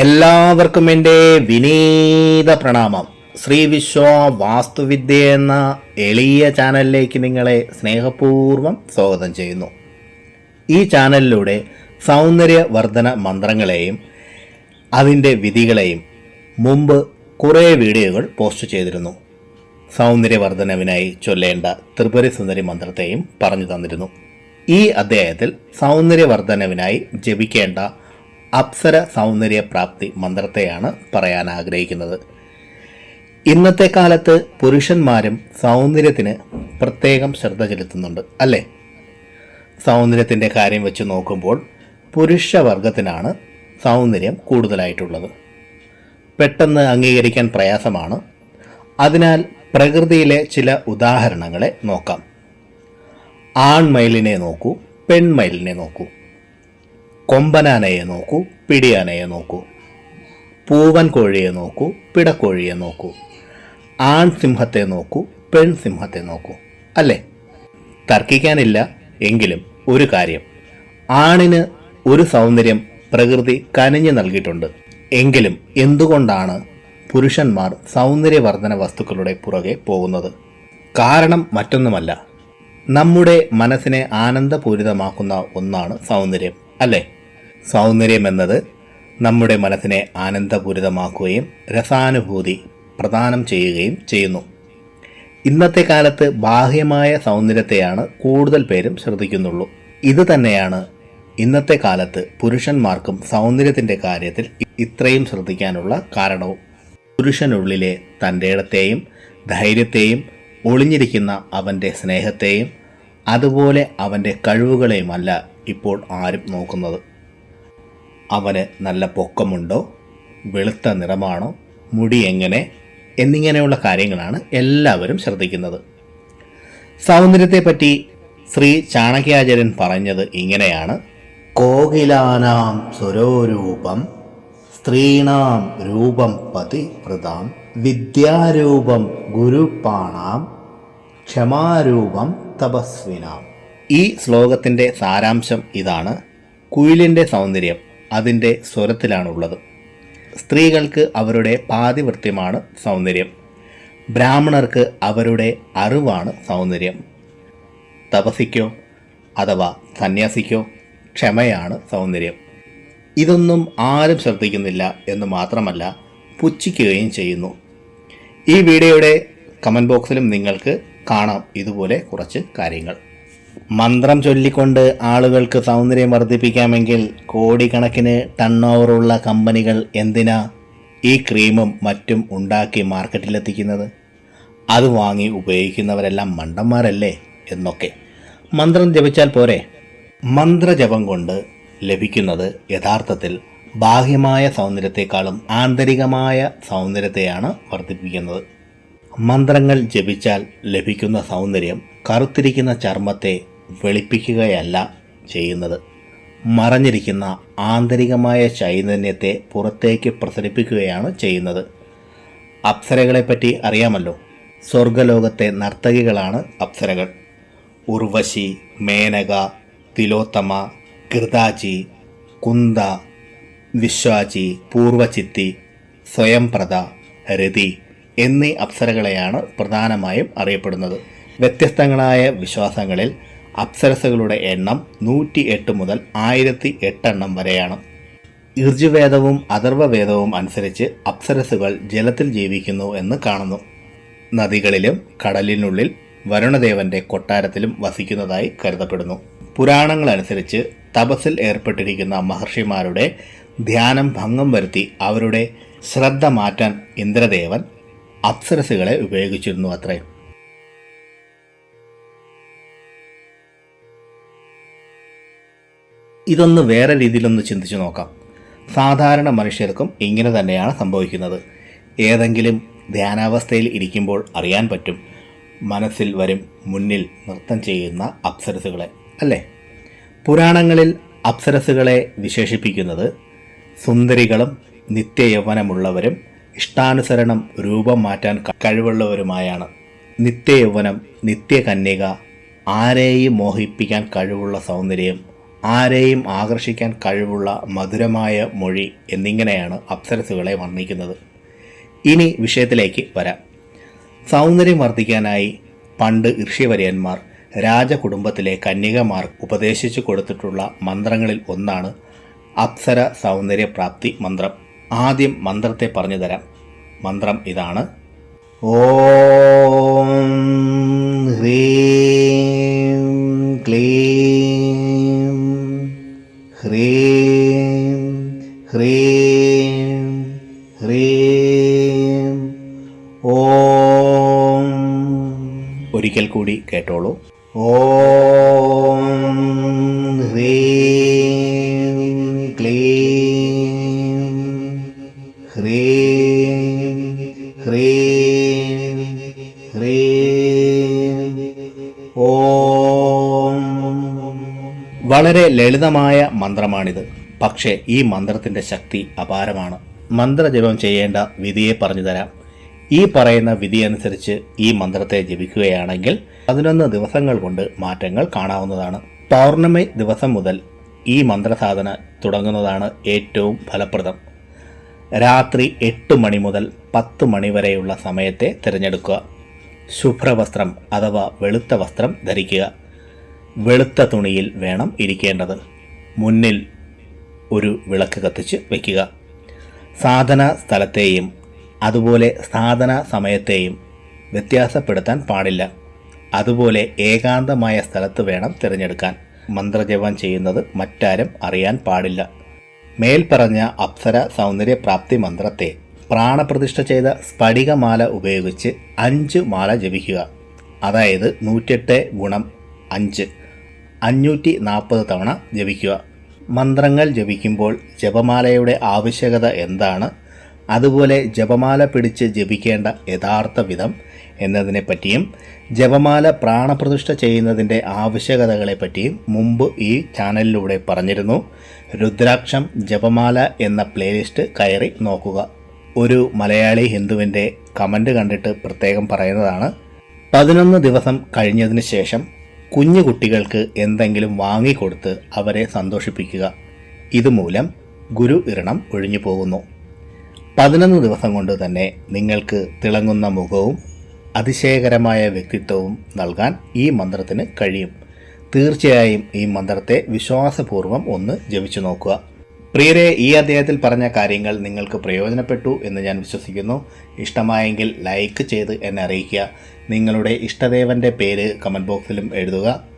എല്ലാവർക്കും എന്റെ വിനീത പ്രണാമം. ശ്രീ വിശ്വ വാസ്തുവിദ്യ എന്ന എളിയ ചാനലിലേക്ക് നിങ്ങളെ സ്നേഹപൂർവം സ്വാഗതം ചെയ്യുന്നു. ഈ ചാനലിലൂടെ സൗന്ദര്യവർദ്ധന മന്ത്രങ്ങളെയും അതിന്റെ വിധികളെയും മുമ്പ് കുറേ വീഡിയോകൾ പോസ്റ്റ് ചെയ്തിരുന്നു. സൗന്ദര്യവർദ്ധനവിനായി ചൊല്ലേണ്ട ത്രിപുര സുന്ദരി മന്ത്രത്തെയും പറഞ്ഞു തന്നിരുന്നു. ഈ അധ്യായത്തിൽ സൗന്ദര്യവർദ്ധനവിനായി ജപിക്കേണ്ട അപ്സര സൗന്ദര്യ പ്രാപ്തി മന്ത്രത്തെയാണ് പറയാൻ ആഗ്രഹിക്കുന്നത് ഇന്നത്തെ കാലത്ത് പുരുഷന്മാരും സൗന്ദര്യത്തിന് പ്രത്യേകം ശ്രദ്ധ ചെലുത്തുന്നുണ്ട് അല്ലേ? സൗന്ദര്യത്തിന്റെ കാര്യം വെച്ച് നോക്കുമ്പോൾ പുരുഷവർഗത്തിനാണ് സൗന്ദര്യം കൂടുതലായിട്ടുള്ളത്. പെട്ടെന്ന് അംഗീകരിക്കാൻ പ്രയാസമാണ്. അതിനാൽ പ്രകൃതിയിലെ ചില ഉദാഹരണങ്ങളെ നോക്കാം. ആൺമയിലിനെ നോക്കൂ പെൺമയിലിനെ നോക്കൂ. കൊമ്പനാനയെ നോക്കൂ പിടിയാനയെ നോക്കൂ പൂവൻ കോഴിയെ നോക്കൂ പിടക്കോഴിയെ നോക്കൂ ആൺ സിംഹത്തെ നോക്കൂ പെൺ സിംഹത്തെ നോക്കൂ അല്ലേ? തർക്കിക്കാനില്ല എങ്കിലും ഒരു കാര്യം. ആണിന് ഒരു സൗന്ദര്യം പ്രകൃതി കനിഞ്ഞു നൽകിയിട്ടുണ്ട്. എങ്കിലും എന്തുകൊണ്ടാണ് പുരുഷന്മാർ സൗന്ദര്യവർദ്ധന വസ്തുക്കളുടെ പുറകെ പോകുന്നത്? കാരണം മറ്റൊന്നുമല്ല. നമ്മുടെ മനസ്സിനെ ആനന്ദപൂരിതമാക്കുന്ന ഒന്നാണ് സൗന്ദര്യം അല്ലേ? സൗന്ദര്യം എന്നത് നമ്മുടെ മനസ്സിനെ ആനന്ദപൂരിതമാക്കുകയും രസാനുഭൂതി പ്രദാനം ചെയ്യുകയും ചെയ്യുന്നു. ഇന്നത്തെ കാലത്ത് ബാഹ്യമായ സൗന്ദര്യത്തെയാണ് കൂടുതൽ പേരും ശ്രദ്ധിക്കുന്നുള്ളൂ. ഇത് തന്നെയാണ് ഇന്നത്തെ കാലത്ത് പുരുഷന്മാർക്കും സൗന്ദര്യത്തിന്റെ കാര്യത്തിൽ ഇത്രയും ശ്രദ്ധിക്കാനുള്ള കാരണവും. പുരുഷനുള്ളിലെ തന്റെ ഇടത്തെയും ധൈര്യത്തെയും ഒളിഞ്ഞിരിക്കുന്ന അവന്റെ സ്നേഹത്തെയും അതുപോലെ അവന്റെ കഴിവുകളെയുമല്ല ഇപ്പോൾ ആരും നോക്കുന്നത്. അവന് നല്ല പൊക്കമുണ്ടോ? വെളുത്ത നിറമാണോ? മുടി എങ്ങനെ? എന്നിങ്ങനെയുള്ള കാര്യങ്ങളാണ് എല്ലാവരും ശ്രദ്ധിക്കുന്നത്. സൗന്ദര്യത്തെപ്പറ്റി ശ്രീ ചാണക്യാചാര്യൻ പറഞ്ഞത് ഇങ്ങനെയാണ്. കോകിലാനാം സ്വരോരൂപം സ്ത്രീണാം രൂപം പതിവൃതാം വിദ്യാരൂപം ഗുരുപ്പാണാം ക്ഷമാരൂപം തപസ്വിനാം. ഈ ശ്ലോകത്തിന്റെ സാരാംശം ഇതാണ്. കുയിലിന്റെ സൗന്ദര്യം. അതിന്റെ സ്വരത്തിലാണുള്ളത്. സ്ത്രീകൾക്ക് അവരുടെ പാതിവൃത്യമാണ് സൗന്ദര്യം. ബ്രാഹ്മണർക്ക് അവരുടെ അറിവാണ് സൗന്ദര്യം. തപസിക്കോ അഥവാ സന്യാസിക്കോ ക്ഷമയാണ് സൗന്ദര്യം. ഇതൊന്നും ആരും ശ്രദ്ധിക്കുന്നില്ല എന്ന് മാത്രമല്ല പുച്ഛിക്കുകയും ചെയ്യുന്നു. ഈ വീഡിയോയുടെ കമന്റ് ബോക്സിലും നിങ്ങൾക്ക് കാണാം ഇതുപോലെ കുറച്ച് കാര്യങ്ങൾ. മന്ത്രം ചൊല്ലിക്കൊണ്ട് ആളുകൾക്ക് സൗന്ദര്യം വർദ്ധിപ്പിക്കാമെങ്കിൽ കോടിക്കണക്കിന് ടൺ ഓവറുള്ള കമ്പനികൾ എന്തിനാ ഈ ക്രീമും മറ്റും ഉണ്ടാക്കി മാർക്കറ്റിലെത്തിക്കുന്നത്? അത് വാങ്ങി ഉപയോഗിക്കുന്നവരെല്ലാം മണ്ടന്മാരല്ലേ എന്നൊക്കെ. മന്ത്രം ജപിച്ചാൽ പോരെ? മന്ത്രജപം കൊണ്ട് ലഭിക്കുന്നത് യഥാർത്ഥത്തിൽ ബാഹ്യമായ സൗന്ദര്യത്തെക്കാളും ആന്തരികമായ സൗന്ദര്യത്തെയാണ് വർദ്ധിപ്പിക്കുന്നത്. മന്ത്രങ്ങൾ ജപിച്ചാൽ ലഭിക്കുന്ന സൗന്ദര്യം കറുത്തിരിക്കുന്ന ചർമ്മത്തെ വെളുപ്പിക്കുകയല്ല ചെയ്യുന്നത്. മറഞ്ഞിരിക്കുന്ന ആന്തരികമായ ചൈതന്യത്തെ പുറത്തേക്ക് പ്രസരിപ്പിക്കുകയാണ് ചെയ്യുന്നത്. അപ്സരകളെപ്പറ്റി അറിയാമല്ലോ. സ്വർഗലോകത്തെ നർത്തകികളാണ് അപ്സരകൾ. ഉർവശി മേനക തിലോത്തമ കൃതാചി കുന്ത വിശ്വാചി പൂർവചിത്തി സ്വയംപ്രദ രതി എന്നീ അപ്സരകളെയാണ് പ്രധാനമായും അറിയപ്പെടുന്നത്. വ്യത്യസ്തങ്ങളായ വിശ്വാസങ്ങളിൽ അപ്സരസുകളുടെ എണ്ണം നൂറ്റി എട്ട് മുതൽ ആയിരത്തി എട്ടെണ്ണം വരെയാണ്. ഇർജുവേദവും അഥർവവേദവും അനുസരിച്ച് അപ്സരസുകൾ ജലത്തിൽ ജീവിക്കുന്നു എന്ന് കാണുന്നു. നദികളിലും കടലിനുള്ളിൽ വരുണദേവന്റെ കൊട്ടാരത്തിലും വസിക്കുന്നതായി കരുതപ്പെടുന്നു. പുരാണങ്ങൾ അനുസരിച്ച് തപസ്സിൽ ഏർപ്പെട്ടിരിക്കുന്ന മഹർഷിമാരുടെ ധ്യാനം ഭംഗം വരുത്തി അവരുടെ ശ്രദ്ധ മാറ്റാൻ ഇന്ദ്രദേവൻ അപ്സരസുകളെ ഉപയോഗിച്ചിരുന്നു അത്രേ. ഇതൊന്ന് വേറെ രീതിയിലൊന്ന് ചിന്തിച്ചു നോക്കാം. സാധാരണ മനുഷ്യർക്കും ഇങ്ങനെ തന്നെയാണ് സംഭവിക്കുന്നത്. ഏതെങ്കിലും ധ്യാനാവസ്ഥയിൽ ഇരിക്കുമ്പോൾ അറിയാൻ പറ്റും. മനസ്സിൽ വരും മുന്നിൽ നൃത്തം ചെയ്യുന്ന അപ്സരസുകളെ അല്ലേ? പുരാണങ്ങളിൽ അപ്സരസുകളെ വിശേഷിപ്പിക്കുന്നത് സുന്ദരികളും നിത്യയൗവനമുള്ളവരും ഇഷ്ടാനുസരണം രൂപം മാറ്റാൻ കഴിവുള്ളവരുമായാണ്. നിത്യയൗവനം നിത്യകന്യക ആരെയും മോഹിപ്പിക്കാൻ കഴിവുള്ള സൗന്ദര്യം ആരെയും ആകർഷിക്കാൻ കഴിവുള്ള മധുരമായ മൊഴി എന്നിങ്ങനെയാണ് അപ്സരസുകളെ വർണിക്കുന്നത്. ഇനി വിഷയത്തിലേക്ക് വരാം. സൗന്ദര്യം വർദ്ധിക്കാനായി പണ്ട് ഋഷിവര്യന്മാർ രാജകുടുംബത്തിലെ കന്യകമാർ ഉപദേശിച്ചു കൊടുത്തിട്ടുള്ള മന്ത്രങ്ങളിൽ ഒന്നാണ് അപ്സര സൗന്ദര്യപ്രാപ്തി മന്ത്രം. ആദ്യം മന്ത്രത്തെ പറഞ്ഞു തരാം. മന്ത്രം ഇതാണ്. ഓം ഹ്രീം കേട്ടോളൂ. ഓം ഹ്രീം ക്ലീം ഹ്രീം ഹ്രീം ഹ്രീം ഓം വളരെ ലളിതമായ മന്ത്രമാണിത്. പക്ഷേ ഈ മന്ത്രത്തിന്റെ ശക്തി അപാരമാണ്. മന്ത്രജപം ചെയ്യേണ്ട വിധിയെ പറഞ്ഞു തരാം. ഈ പറയുന്ന വിധി അനുസരിച്ച് ഈ മന്ത്രത്തെ ജപിക്കുകയാണെങ്കിൽ പതിനൊന്ന് ദിവസങ്ങൾ കൊണ്ട് മാറ്റങ്ങൾ കാണാവുന്നതാണ്. പൗർണമി ദിവസം മുതൽ ഈ മന്ത്രസാധന തുടങ്ങുന്നതാണ് ഏറ്റവും ഫലപ്രദം. രാത്രി എട്ട് മണി മുതൽ പത്ത് മണി വരെയുള്ള സമയത്തെ തിരഞ്ഞെടുക്കുക. ശുഭ്രവസ്ത്രം അഥവാ വെളുത്ത വസ്ത്രം ധരിക്കുക. വെളുത്ത തുണിയിൽ വേണം ഇരിക്കേണ്ടത്. മുന്നിൽ ഒരു വിളക്ക് കത്തിച്ച് വയ്ക്കുക സാധന സ്ഥലത്തെയും അതുപോലെ സാധന സമയത്തെയും വ്യത്യാസപ്പെടുത്താൻ പാടില്ല. അതുപോലെ ഏകാന്തമായ സ്ഥലത്ത് വേണം തിരഞ്ഞെടുക്കാൻ. മന്ത്രജപം ചെയ്യുന്നത് മറ്റാരും അറിയാൻ പാടില്ല. മേൽപ്പറഞ്ഞ അപ്സര സൗന്ദര്യപ്രാപ്തി മന്ത്രത്തെ പ്രാണപ്രതിഷ്ഠ ചെയ്ത സ്ഫടികമാല ഉപയോഗിച്ച് അഞ്ച് മാല ജപിക്കുക. അതായത് നൂറ്റെട്ട് ഗുണം അഞ്ച്. അഞ്ഞൂറ്റി നാൽപ്പത് തവണ ജപിക്കുക. മന്ത്രങ്ങൾ ജപിക്കുമ്പോൾ ജപമാലയുടെ ആവശ്യകത എന്താണ്? അതുപോലെ ജപമാല പിടിച്ച് ജപിക്കേണ്ട യഥാർത്ഥ വിധം എന്നതിനെപ്പറ്റിയും ജപമാല പ്രാണപ്രതിഷ്ഠ ചെയ്യുന്നതിന്റെ ആവശ്യകതകളെപ്പറ്റിയും മുമ്പ് ഈ ചാനലിലൂടെ പറഞ്ഞിരുന്നു. രുദ്രാക്ഷം ജപമാല എന്ന പ്ലേലിസ്റ്റ് കയറി നോക്കുക. ഒരു മലയാളി ഹിന്ദുവിന്റെ കമന്റ് കണ്ടിട്ട് പ്രത്യേകം പറയുന്നതാണ്. പതിനൊന്ന് ദിവസം കഴിഞ്ഞതിന് ശേഷം കുഞ്ഞു കുട്ടികൾക്ക് എന്തെങ്കിലും വാങ്ങിക്കൊടുത്ത് അവരെ സന്തോഷിപ്പിക്കുക. ഇതുമൂലം ഗുരു ഇരണം ഒഴിഞ്ഞു പോകുന്നു. പതിനൊന്ന് ദിവസം കൊണ്ട് തന്നെ നിങ്ങൾക്ക് തിളങ്ങുന്ന മുഖവും അതിശയകരമായ വ്യക്തിത്വവും നൽകാൻ ഈ മന്ത്രത്തിന് കഴിയും. തീർച്ചയായും ഈ മന്ത്രത്തെ വിശ്വാസപൂർവം ഒന്ന് ജപിച്ചു നോക്കുക. പ്രിയരെ ഈ അദ്ദേഹത്തിൽ പറഞ്ഞ കാര്യങ്ങൾ നിങ്ങൾക്ക് പ്രയോജനപ്പെട്ടു എന്ന് ഞാൻ വിശ്വസിക്കുന്നു. ഇഷ്ടമായെങ്കിൽ ലൈക്ക് ചെയ്ത് എന്നെ അറിയിക്കുക. നിങ്ങളുടെ ഇഷ്ടദേവന്റെ പേര് കമന്റ് ബോക്സിലും എഴുതുക.